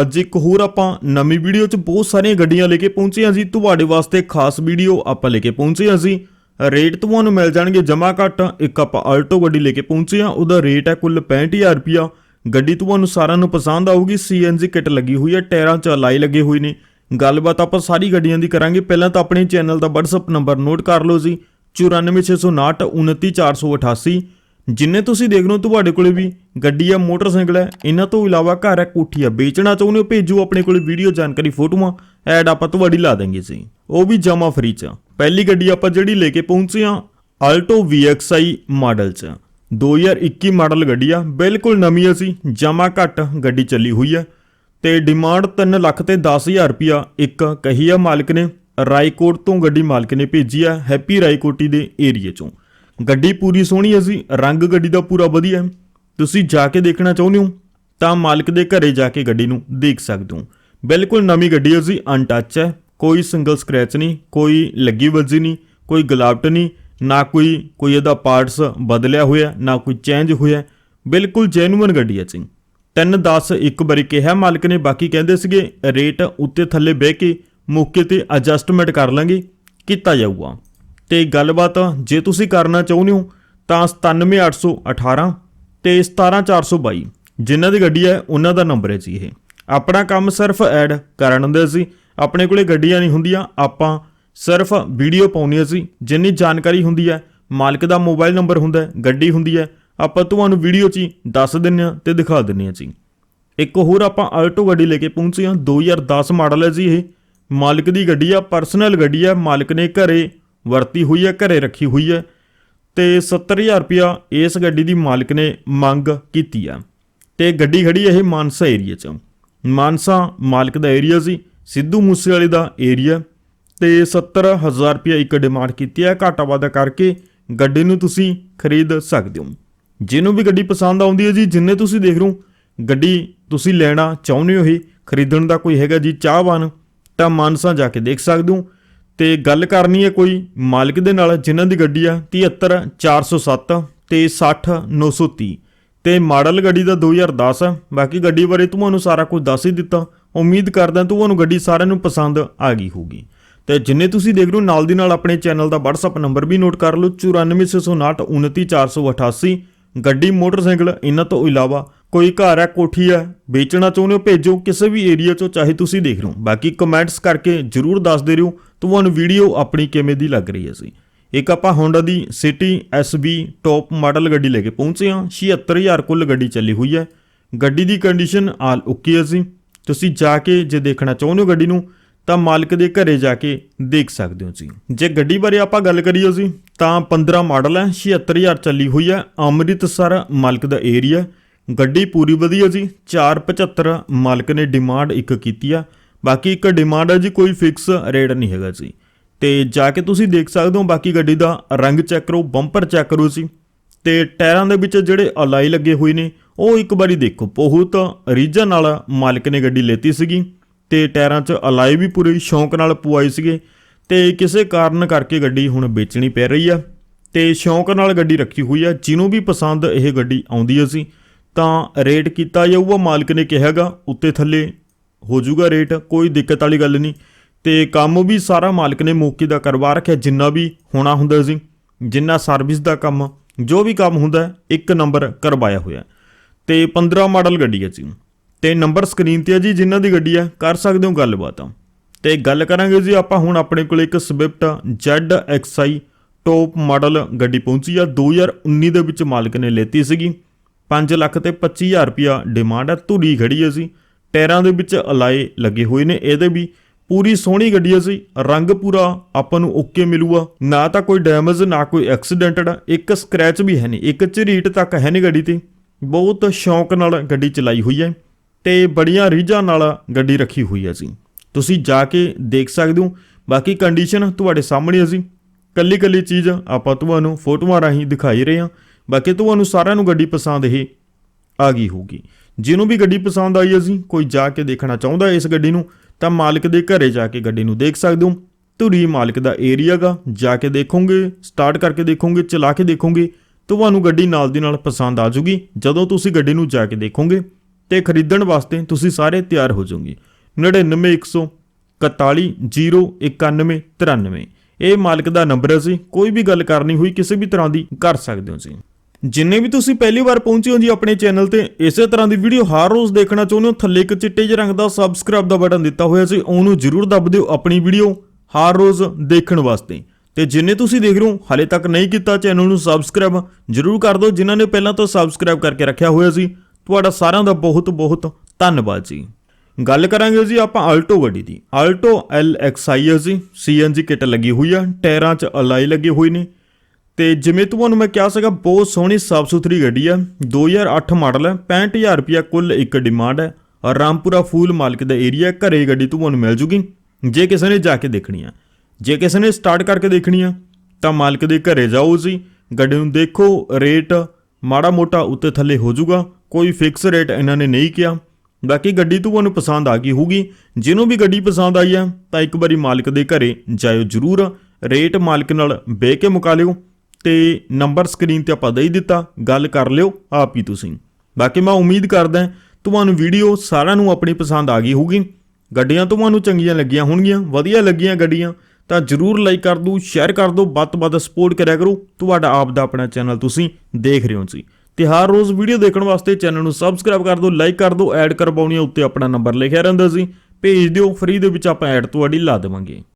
ਅੱਜ ਇੱਕ ਹੋਰ ਆਪਾਂ ਨਵੀਂ ਵੀਡੀਓ 'ਚ ਬਹੁਤ ਸਾਰੀਆਂ ਗੱਡੀਆਂ ਲੈ ਕੇ ਪਹੁੰਚੇ ਹਾਂ ਜੀ। ਤੁਹਾਡੇ ਵਾਸਤੇ ਖਾਸ ਵੀਡੀਓ ਆਪਾਂ ਲੈ ਕੇ ਪਹੁੰਚੇ ਹਾਂ ਜੀ। ਰੇਟ ਤੁਹਾਨੂੰ ਮਿਲ ਜਾਣਗੇ ਜਮਾ ਘੱਟ। ਇੱਕ ਆਪਾਂ ਆਲਟੋ ਗੱਡੀ ਲੈ ਕੇ ਪਹੁੰਚੇ ਹਾਂ। ਉਹਦਾ ਰੇਟ ਹੈ ਕੁੱਲ 65000 ਰੁਪਿਆ ਗੱਡੀ ਤੁਹਾਨੂੰ ਸਾਰਿਆਂ ਨੂੰ ਪਸੰਦ ਆਊਗੀ। ਸੀਐਨਜੀ ਕਿਟ ਲੱਗੀ ਹੋਈ ਹੈ। ਟਾਇਰਾਂ 'ਚ ਅਲਾਈ ਲੱਗੇ ਹੋਏ ਨੇ। ਗੱਲਬਾਤ ਆਪਾਂ ਸਾਰੀ ਗੱਡੀਆਂ ਦੀ ਕਰਾਂਗੇ। ਪਹਿਲਾਂ ਤਾਂ ਆਪਣੇ ਚੈਨਲ ਦਾ WhatsApp ਨੰਬਰ ਨੋਟ ਕਰ ਲਓ ਜੀ। 94659 29488 ਜਿੰਨੇ ਤੁਸੀਂ ਦੇਖ ਰਹੇ ਹੋ ਤੁਹਾਡੇ ਕੋਲੇ ਵੀ ਗੱਡੀ ਆ, ਮੋਟਰਸਾਈਕਲ ਹੈ ਇਹਨਾਂ ਤੋਂ ਇਲਾਵਾ ਘਰ ਹੈ ਕੋਠੀ ਆ। ਵੇਚਣਾ ਚਾਹੁੰਦੇ ਹੋ, ਭੇਜੋ ਆਪਣੇ ਕੋਲੇ ਵੀਡੀਓ ਜਾਣਕਾਰੀ, ਫੋਟੋਆਂ, ਐਡ ਆਪਾਂ ਤੁਹਾਡੀ ਲਾ ਦਾਂਗੇ ਜੀ। ਉਹ ਵੀ ਜਮਾ ਫਰੀ ਚ ਪਹਿਲੀ ਗੱਡੀ ਆਪਾਂ ਜਿਹੜੀ ਲੈ ਕੇ ਪਹੁੰਚੇ ਆ ਆਲਟੋ VXI ਮਾਡਲ ਚ 2021 ਮਾਡਲ ਗੱਡੀ ਆ, ਬਿਲਕੁਲ ਨਵੀਂ ਆ ਸੀ ਜਮਾ ਘੱਟ ਗੱਡੀ ਚੱਲੀ ਹੋਈ ਆ। ਤੇ ਡਿਮਾਂਡ 3 ਲੱਖ ਤੇ 10000 ਰੁਪਿਆ ਇੱਕ ਕਹੀ ਆ ਮਾਲਕ ਨੇ, ਰਾਏਕੋਟ ਤੋਂ ਗੱਡੀ ਮਾਲਕ ਨੇ ਭੇਜੀ ਆ, ਹੈਪੀ ਰਾਏਕੋਟੀ ਦੇ ਏਰੀਏ ਚੋਂ। ਗੱਡੀ ਪੂਰੀ ਸੋਹਣੀ ਹੈ ਸੀ ਰੰਗ ਗੱਡੀ ਦਾ ਪੂਰਾ ਵਧੀਆ ਤੁਸੀਂ ਜਾ ਕੇ ਦੇਖਣਾ ਚਾਹੁੰਦੇ ਹੋ, ਤਾਂ ਮਾਲਕ ਦੇ ਘਰੇ ਜਾ ਕੇ ਗੱਡੀ ਨੂੰ ਦੇਖ ਸਕਦੇ ਹੋ। ਬਿਲਕੁਲ ਨਵੀਂ ਗੱਡੀ ਹੈ ਸੀ ਅਨਟੱਚ ਹੈ। ਕੋਈ ਸਿੰਗਲ ਸਕ੍ਰੈਚ ਨਹੀਂ, ਕੋਈ ਲੱਗੀ ਵੱਜੀ ਨਹੀਂ, ਕੋਈ ਗਲਾਵਟ ਨਹੀਂ, ਨਾ ਕੋਈ ਕੋਈ ਇਹਦਾ ਪਾਰਟਸ ਬਦਲਿਆ ਹੋਇਆ, ਨਾ ਕੋਈ ਚੇਂਜ ਹੋਇਆ। ਬਿਲਕੁਲ ਜੈਨੂਇਨ ਗੱਡੀ ਹੈ ਜੀ। 3 10 ਇੱਕ ਵਾਰੀ ਕਿਹਾ ਮਾਲਕ ਨੇ, ਬਾਕੀ ਕਹਿੰਦੇ ਸੀਗੇ ਰੇਟ ਉੱਤੇ ਥੱਲੇ ਬਹਿ ਕੇ ਮੌਕੇ ਤੇ ਐਡਜਸਟਮੈਂਟ ਕਰ ਲਾਂਗੇ, ਕੀਤਾ ਜਾਊਗਾ। ਤੇ ਗੱਲਬਾਤ ਜੇ ਤੁਸੀਂ ਕਰਨਾ ਚਾਹੁੰਦੇ ਹੋ ਤਾਂ 97818 ਤੇ 17422 ਜਿਨ੍ਹਾਂ ਦੀ ਗੱਡੀ ਹੈ ਉਹਨਾਂ ਦਾ ਨੰਬਰ ਹੈ ਜੀ ਇਹ। ਆਪਣਾ ਕੰਮ ਸਿਰਫ ਐਡ ਕਰਨ ਹੁੰਦੇ ਸੀ। ਆਪਣੇ ਕੋਲੇ ਗੱਡੀਆਂ ਨਹੀਂ ਹੁੰਦੀਆਂ। ਆਪਾਂ ਸਿਰਫ ਵੀਡੀਓ ਪਾਉਣੀ ਸੀ ਜਿੰਨੀ ਜਾਣਕਾਰੀ ਹੁੰਦੀ ਹੈ ਮਾਲਕ ਦਾ ਮੋਬਾਈਲ ਨੰਬਰ ਹੁੰਦਾ ਹੈ, ਗੱਡੀ ਹੁੰਦੀ ਹੈ ਆਪਾਂ ਤੁਹਾਨੂੰ ਵੀਡੀਓ 'ਚ ਹੀ ਦੱਸ ਦਿੰਨੇ ਆ ਤੇ ਦਿਖਾ ਦਿੰਨੇ ਆ ਜੀ। ਇੱਕ ਹੋਰ ਆਪਾਂ ਆਲਟੋ ਗੱਡੀ ਲੈ ਕੇ ਪਹੁੰਚੇ ਹਾਂ। 2010 ਮਾਡਲ ਹੈ ਜੀ ਇਹ। ਮਾਲਕ ਦੀ ਗੱਡੀ ਆ ਪਰਸਨਲ ਗੱਡੀ ਆ। ਮਾਲਕ ਨੇ ਘਰੇ ਵਰਤੀ ਹੋਈ ਹੈ, ਘਰੇ ਰੱਖੀ ਹੋਈ ਹੈ ਤੇ 70000 ਰੁਪਿਆ ਇਸ ਗੱਡੀ ਦੀ ਮਾਲਕ ਨੇ ਮੰਗ ਕੀਤੀ ਆ। ਤੇ ਗੱਡੀ ਖੜੀ ਇਹ ਮਾਨਸਾ ਏਰੀਆ 'ਚ। ਮਾਨਸਾ ਮਾਲਕ ਦਾ ਏਰੀਆ ਸੀ, ਸਿੱਧੂ ਮੂਸੇਵਾਲੇ ਦਾ ਏਰੀਆ ਤੇ 70000 ਰੁਪਿਆ ਇੱਕ ਡਿਮਾਂਡ ਕੀਤੀ ਹੈ, ਘਾਟਾ ਵਾਧਾ ਕਰਕੇ ਗੱਡੀ ਨੂੰ ਤੁਸੀਂ ਖਰੀਦ ਸਕਦੇ ਹੋ। ਜਿਹਨੂੰ ਵੀ ਗੱਡੀ ਪਸੰਦ ਆਉਂਦੀ ਹੈ ਜੀ, ਜਿੰਨੇ ਤੁਸੀਂ ਦੇਖ ਰਹੇ ਹੋ, ਗੱਡੀ ਤੁਸੀਂ ਲੈਣਾ ਚਾਹੁੰਦੇ ਹੋ ਇਹ, ਖਰੀਦਣ ਦਾ ਕੋਈ ਹੈਗਾ ਜੀ, ਚਾਹਵਾਨ, ਤਾਂ ਮਾਨਸਾ ਜਾ ਕੇ ਦੇਖ ਸਕਦੇ ਹੋ। ਤੇ ਗੱਲ ਕਰਨੀ ਹੈ ਕੋਈ ਮਾਲਕ ਦੇ ਨਾਲ ਜਿਨ੍ਹਾਂ ਦੀ ਗੱਡੀ ਆ 73407 ਤੇ 60930 ਤੇ ਮਾਡਲ ਗੱਡੀ ਦਾ 2010 ਹੈ ਬਾਕੀ ਗੱਡੀ ਬਾਰੇ ਤੁਹਾਨੂੰ ਸਾਰਾ ਕੁਝ ਦੱਸ ਹੀ ਦਿੱਤਾ। ਉਮੀਦ ਕਰਦਾ ਤੁਹਾਨੂੰ ਗੱਡੀ ਸਾਰਿਆਂ ਨੂੰ ਪਸੰਦ ਆ ਗਈ ਹੋਊਗੀ। ਤੇ ਜਿੰਨੇ ਤੁਸੀਂ ਦੇਖ ਰਹੇ ਹੋ, ਨਾਲ ਦੀ ਨਾਲ ਆਪਣੇ ਚੈਨਲ ਦਾ WhatsApp ਨੰਬਰ ਵੀ ਨੋਟ ਕਰ ਲਓ 94659 29488 ਗੱਡੀ, ਮੋਟਰਸਾਈਕਲ, ਇਹਨਾਂ ਤੋਂ ਇਲਾਵਾ ਕੋਈ ਘਰ ਹੈ ਕੋਠੀ ਹੈ ਵੇਚਣਾ ਚਾਹੁੰਦੇ ਹੋ, ਭੇਜੋ, ਕਿਸੇ ਵੀ ਏਰੀਆ ਚੋਂ, ਚਾਹੇ ਤੁਸੀਂ ਦੇਖ ਰਹੇ ਹੋ। ਬਾਕੀ ਕਮੈਂਟਸ ਕਰਕੇ ਜਰੂਰ ਦੱਸ ਦੇ ਰਹੋ। ਤੁਹਾਨੂੰ ਵੀਡੀਓ ਆਪਣੀ ਕਿਵੇਂ ਦੀ ਲੱਗ ਰਹੀ ਹੈ ਸੀ? ਇੱਕ ਆਪਾਂ ਹੋਂਡਾ ਦੀ ਸਿਟੀ SB ਟੌਪ ਮਾਡਲ ਗੱਡੀ ਲੈ ਕੇ ਪਹੁੰਚੇ ਹਾਂ। 76000 ਕੁੱਲ ਗੱਡੀ ਚੱਲੀ ਹੋਈ ਹੈ। ਗੱਡੀ ਦੀ ਕੰਡੀਸ਼ਨ ਆਲ ਓਕੇ ਹੈ ਜੀ ਤੁਸੀਂ ਜਾ ਕੇ ਜੇ ਦੇਖਣਾ ਚਾਹੁੰਦੇ ਹੋ ਗੱਡੀ ਨੂੰ, ਤਾਂ ਮਾਲਕ ਦੇ ਘਰੇ ਜਾ ਕੇ ਦੇਖ ਸਕਦੇ ਹੋ ਜੀ ਜੇ ਗੱਡੀ ਬਾਰੇ ਆਪਾਂ ਗੱਲ ਕਰੀਏ ਜੀ ਤਾਂ 15 ਮਾਡਲ ਹੈ 76000 ਚੱਲੀ ਹੋਈ ਹੈ। ਅੰਮ੍ਰਿਤਸਰ ਮਾਲਕ ਦਾ ਏਰੀਆ ਗੱਡੀ ਪੂਰੀ ਵਧੀਆ ਜੀ 475 ਮਾਲਕ ਨੇ ਡਿਮਾਂਡ ਇੱਕ ਕੀਤੀ ਆ। ਬਾਕੀ ਇੱਕ ਡਿਮਾਂਡ ਹੈ ਜੀ, ਕੋਈ ਫਿਕਸ ਰੇਟ ਨਹੀਂ ਹੈਗਾ ਜੀ। ਤੇ ਜਾ ਕੇ ਤੁਸੀਂ ਦੇਖ ਸਕਦੇ ਹੋ, ਬਾਕੀ ਗੱਡੀ ਦਾ ਰੰਗ ਚੈੱਕ ਕਰੋ ਬੰਪਰ ਚੈੱਕ ਕਰੋ ਜੀ। ਤੇ ਟਾਇਰਾਂ ਦੇ ਵਿੱਚ ਜਿਹੜੇ ਅਲਾਈ ਲੱਗੇ ਹੋਏ ਨੇ, ਉਹ ਇੱਕ ਵਾਰੀ ਦੇਖੋ। ਬਹੁਤ ਰੀਜਨ ਨਾਲ ਮਾਲਕ ਨੇ ਗੱਡੀ ਲੈਤੀ ਸੀਗੀ। ਤੇ ਟਾਇਰਾਂ 'ਚ ਅਲਾਈ ਵੀ ਪੂਰੀ ਸ਼ੌਂਕ ਨਾਲ ਪਵਾਈ ਸੀਗੇ। ਤੇ ਕਿਸੇ ਕਾਰਨ ਕਰਕੇ ਗੱਡੀ ਹੁਣ ਵੇਚਣੀ ਪੈ ਰਹੀ ਆ। ਤੇ ਸ਼ੌਂਕ ਨਾਲ ਗੱਡੀ ਰੱਖੀ ਹੋਈ ਆ। ਜਿਹਨੂੰ ਵੀ ਪਸੰਦ ਇਹ ਗੱਡੀ ਆਉਂਦੀ ਹੈ ਸੀ ਤਾਂ ਰੇਟ ਕੀਤਾ ਜਾਊਗਾ, ਮਾਲਕ ਨੇ ਕਿਹਾਗਾ ਉੱਤੇ ਥੱਲੇ ਹੋ ਜਾਊਗਾ ਰੇਟ ਕੋਈ ਦਿੱਕਤ ਵਾਲੀ ਗੱਲ ਨਹੀਂ। ਤੇ ਕੰਮ ਵੀ ਸਾਰਾ ਮਾਲਕ ਨੇ ਮੌਕੇ ਦਾ ਕਰਵਾ ਰੱਖਿਆ, ਜਿੰਨਾ ਵੀ ਹੋਣਾ ਹੁੰਦਾ ਸੀ, ਜਿੰਨਾ ਸਰਵਿਸ ਦਾ ਕੰਮ, ਜੋ ਵੀ ਕੰਮ ਹੁੰਦਾ, ਇੱਕ ਨੰਬਰ ਕਰਵਾਇਆ ਹੋਇਆ। ਤੇ 15 ਮਾਡਲ ਗੱਡੀ ਹੈ ਜੀ ਤੇ ਨੰਬਰ ਸਕਰੀਨ ਤੇ ਹੈ ਜੀ ਜਿਨ੍ਹਾਂ ਦੀ ਗੱਡੀ ਹੈ ਕਰ ਸਕਦੇ ਹੋ ਗੱਲਬਾਤ। ਤੇ ਗੱਲ ਕਰਾਂਗੇ ਜੀ, ਆਪਾਂ ਹੁਣ ਆਪਣੇ ਕੋਲ ਇੱਕ ਸਵਿਫਟ ZXi ਟੌਪ ਮਾਡਲ ਗੱਡੀ ਪਹੁੰਚੀ ਆ। 2019 ਦੇ ਵਿੱਚ ਮਾਲਕ ਨੇ ਲੈਤੀ ਸੀਗੀ। 5 ਲੱਖ ਤੇ 25000 ਰੁਪਿਆ ਡਿਮਾਂਡ ਹੈ ਧੂਰੀ ਖੜੀ ਹੈ ਸੀ ਟਾਇਰਾਂ ਦੇ ਵਿੱਚ ਅਲਾਏ ਲੱਗੇ ਹੋਏ ਨੇ। ਇਹਦੇ ਵੀ ਪੂਰੀ ਸੋਹਣੀ ਗੱਡੀ ਹੈ ਸੀ। ਰੰਗ ਪੂਰਾ ਆਪਾਂ ਨੂੰ ਓਕੇ ਮਿਲੂਗਾ। ਨਾ ਤਾਂ ਕੋਈ ਡੈਮੇਜ ਨਾ ਕੋਈ ਐਕਸੀਡੈਂਟਡ ਇੱਕ ਸਕ੍ਰੈਚ ਵੀ ਹੈ ਨਹੀਂ। ਇੱਕ ਝਰੀਟ ਤੱਕ ਹੈ ਨਹੀਂ ਗੱਡੀ ਤੇ। ਬਹੁਤ ਸ਼ੌਂਕ ਨਾਲ ਗੱਡੀ ਚਲਾਈ ਹੋਈ ਹੈ ਤੇ ਬੜੀਆਂ ਰੀਝਾਂ ਨਾਲ ਗੱਡੀ ਰੱਖੀ ਹੋਈ ਹੈ ਜੀ। ਤੁਸੀਂ ਜਾ ਕੇ ਦੇਖ ਸਕਦੇ ਹੋ। ਬਾਕੀ ਕੰਡੀਸ਼ਨ ਤੁਹਾਡੇ ਸਾਹਮਣੇ ਹੈ ਸੀ ਕੱਲੀ ਕੱਲੀ ਚੀਜ਼ ਆਪਾਂ ਤੁਹਾਨੂੰ ਫੋਟੋਆਂ ਰਾਹੀਂ ਦਿਖਾਈ ਰਹੇ ਹਾਂ। ਬਾਕੀ ਤੁਹਾਨੂੰ ਸਾਰਿਆਂ ਨੂੰ ਗੱਡੀ ਪਸੰਦ ਇਹ ਆ ਗਈ ਹੋਊਗੀ। ਜਿਹਨੂੰ ਵੀ ਗੱਡੀ ਪਸੰਦ ਆਈ ਅਸੀਂ, ਕੋਈ ਜਾ ਕੇ ਦੇਖਣਾ ਚਾਹੁੰਦਾ ਇਸ ਗੱਡੀ ਨੂੰ, ਤਾਂ ਮਾਲਕ ਦੇ ਘਰੇ ਜਾ ਕੇ ਗੱਡੀ ਨੂੰ ਦੇਖ ਸਕਦੇ ਹੋ। ਧੁਰੀ ਮਾਲਕ ਦਾ ਏਰੀਆ ਗਾ, ਜਾ ਕੇ ਦੇਖੋਗੇ, ਸਟਾਰਟ ਕਰਕੇ ਦੇਖੋਗੇ, ਚਲਾ ਕੇ ਦੇਖੋਗੇ, ਤੁਹਾਨੂੰ ਗੱਡੀ ਨਾਲ ਦੀ ਨਾਲ ਪਸੰਦ ਆ ਜੂਗੀ, ਜਦੋਂ ਤੁਸੀਂ ਗੱਡੀ ਨੂੰ ਜਾ ਕੇ ਦੇਖੋਗੇ, ਤੇ ਖਰੀਦਣ ਵਾਸਤੇ ਤੁਸੀਂ ਸਾਰੇ ਤਿਆਰ ਹੋ ਜਾਓਗੇ 99100 410193 ਇਹ ਮਾਲਕ ਦਾ ਨੰਬਰ ਹੈ ਜੀ ਕੋਈ ਵੀ ਗੱਲ ਕਰਨੀ ਹੋਈ ਕਿਸੇ ਵੀ ਤਰ੍ਹਾਂ ਦੀ ਕਰ ਸਕਦੇ ਹੋ ਜੀ। ਜਿੰਨੇ ਵੀ ਤੁਸੀਂ ਪਹਿਲੀ ਵਾਰ ਪਹੁੰਚੇ ਹੋ ਜੀ ਆਪਣੇ ਚੈਨਲ ਤੇ, ਇਸੇ ਤਰ੍ਹਾਂ ਦੀ ਵੀਡੀਓ ਹਰ ਰੋਜ਼ ਦੇਖਣਾ ਚਾਹੁੰਦੇ ਹੋ, ਥੱਲੇ ਇੱਕ ਚਿੱਟੇ ਜਿਹੇ ਰੰਗ ਦਾ ਸਬਸਕ੍ਰਾਈਬ ਦਾ ਬਟਨ ਦਿੱਤਾ ਹੋਇਆ ਸੀ, ਉਹਨੂੰ ਜਰੂਰ ਦੱਬ ਦਿਓ ਆਪਣੀ ਵੀਡੀਓ ਹਰ ਰੋਜ਼ ਦੇਖਣ ਵਾਸਤੇ। ਤੇ ਜਿੰਨੇ ਤੁਸੀਂ ਦੇਖ ਰਹੇ ਹੋ, ਹਾਲੇ ਤੱਕ ਨਹੀਂ ਕੀਤਾ ਚੈਨਲ ਨੂੰ ਸਬਸਕ੍ਰਾਈਬ ਜਰੂਰ ਕਰ ਦਿਓ, ਜਿਨ੍ਹਾਂ ਨੇ ਪਹਿਲਾਂ ਤੋਂ ਸਬਸਕ੍ਰਾਈਬ ਕਰਕੇ ਰੱਖਿਆ ਹੋਇਆ ਸੀ। ਤੁਹਾਡਾ ਸਾਰਿਆਂ ਦਾ ਬਹੁਤ ਬਹੁਤ ਧੰਨਵਾਦ ਜੀ। ਗੱਲ ਕਰਾਂਗੇ ਜੀ ਆਪਾਂ ਆਲਟੋ ਗੱਡੀ ਦੀ। ਆਲਟੋ LXI ਹੈ ਜੀ CNG ਕਿਟ ਲੱਗੀ ਹੋਈ ਆ, ਟਾਇਰਾਂ 'ਚ ਅਲਾਈ ਲੱਗੇ ਹੋਏ ਨੇ। ਤੇ ਜਿਵੇਂ ਤੁਹਾਨੂੰ ਮੈਂ ਕਿਹਾ ਸੀਗਾ, ਬਹੁਤ ਸੋਹਣੀ ਸਾਫ਼ ਸੁਥਰੀ ਗੱਡੀ ਆ। 2008 ਮਾਡਲ ਹੈ 65000 ਰੁਪਿਆ ਕੁੱਲ ਇੱਕ ਡਿਮਾਂਡ ਹੈ ਰਾਮਪੁਰਾ ਫੂਲ ਮਾਲਕ ਦਾ ਏਰੀਆ ਘਰੇ ਗੱਡੀ ਤੁਹਾਨੂੰ ਮਿਲ ਜੂਗੀ। ਜੇ ਕਿਸੇ ਨੇ ਜਾ ਕੇ ਦੇਖਣੀ ਆ। ਜੇ ਕਿਸੇ ਨੇ ਸਟਾਰਟ ਕਰਕੇ ਦੇਖਣੀ ਆ, ਤਾਂ ਮਾਲਕ ਦੇ ਘਰੇ ਜਾਓ ਜੀ। ਗੱਡੀ ਨੂੰ ਦੇਖੋ ਰੇਟ ਮਾੜਾ ਮੋਟਾ ਉੱਤੇ ਥੱਲੇ ਹੋ ਜਾਊਗਾ ਕੋਈ ਫਿਕਸ ਰੇਟ ਇਹਨਾਂ ਨੇ ਨਹੀਂ ਕਿਹਾ। ਬਾਕੀ ਗੱਡੀ ਤੁਹਾਨੂੰ ਪਸੰਦ ਆ ਗਈ ਹੋਊਗੀ। ਜਿਹਨੂੰ ਵੀ ਗੱਡੀ ਪਸੰਦ ਆਈ ਆ, ਤਾਂ ਇੱਕ ਵਾਰੀ ਮਾਲਕ ਦੇ ਘਰੇ ਜਾਇਓ ਜਰੂਰ। ਰੇਟ ਮਾਲਕ ਨਾਲ ਬਹਿ ਕੇ ਮੁਕਾ ਲਿਓ। ਤੇ ਨੰਬਰ ਸਕਰੀਨ ਤੇ ਆਪਾਂ ਦੇ ਦਿੱਤਾ। ਗੱਲ ਕਰ ਲਿਓ ਆਪ ਹੀ ਤੁਸੀਂ। ਬਾਕੀ ਮੈਂ ਉਮੀਦ ਕਰਦਾ ਤੁਹਾਨੂੰ ਵੀਡੀਓ ਸਾਰਿਆਂ ਨੂੰ ਆਪਣੀ ਪਸੰਦ ਆ ਗਈ ਹੋਊਗੀ। ਗੱਡੀਆਂ ਤੁਹਾਨੂੰ ਚੰਗੀਆਂ ਲੱਗੀਆਂ ਹੋਣਗੀਆਂ, ਵਧੀਆ ਲੱਗੀਆਂ ਗੱਡੀਆਂ, ਤਾਂ ਜਰੂਰ ਲਾਈਕ ਕਰ ਦਿਓ ਸ਼ੇਅਰ ਕਰ ਦਿਓ, ਵੱਧ ਤੋਂ ਵੱਧ ਸਪੋਰਟ ਕਰਿਆ ਕਰੋ। ਤੁਹਾਡਾ ਆਪ ਦਾ ਆਪਣਾ ਚੈਨਲ ਤੁਸੀਂ ਦੇਖ ਰਹੇ ਹੋ ਜੀ। ਤੇ ਹਰ ਰੋਜ਼ ਵੀਡੀਓ ਦੇਖਣ ਵਾਸਤੇ ਚੈਨਲ ਨੂੰ ਸਬਸਕ੍ਰਾਈਬ ਕਰ ਦਿਓ ਲਾਈਕ ਕਰ ਦਿਓ ਐਡ ਕਰਵਾਉਣੀ ਆ ਉੱਤੇ ਆਪਣਾ ਨੰਬਰ ਲਿਖਿਆ ਰਹਿੰਦਾ ਸੀ ਭੇਜ ਦਿਓ ਫ੍ਰੀ ਦੇ ਵਿੱਚ ਆਪਾਂ ਐਡ ਤੁਹਾਡੀ ਲਾ ਦੇਵਾਂਗੇ।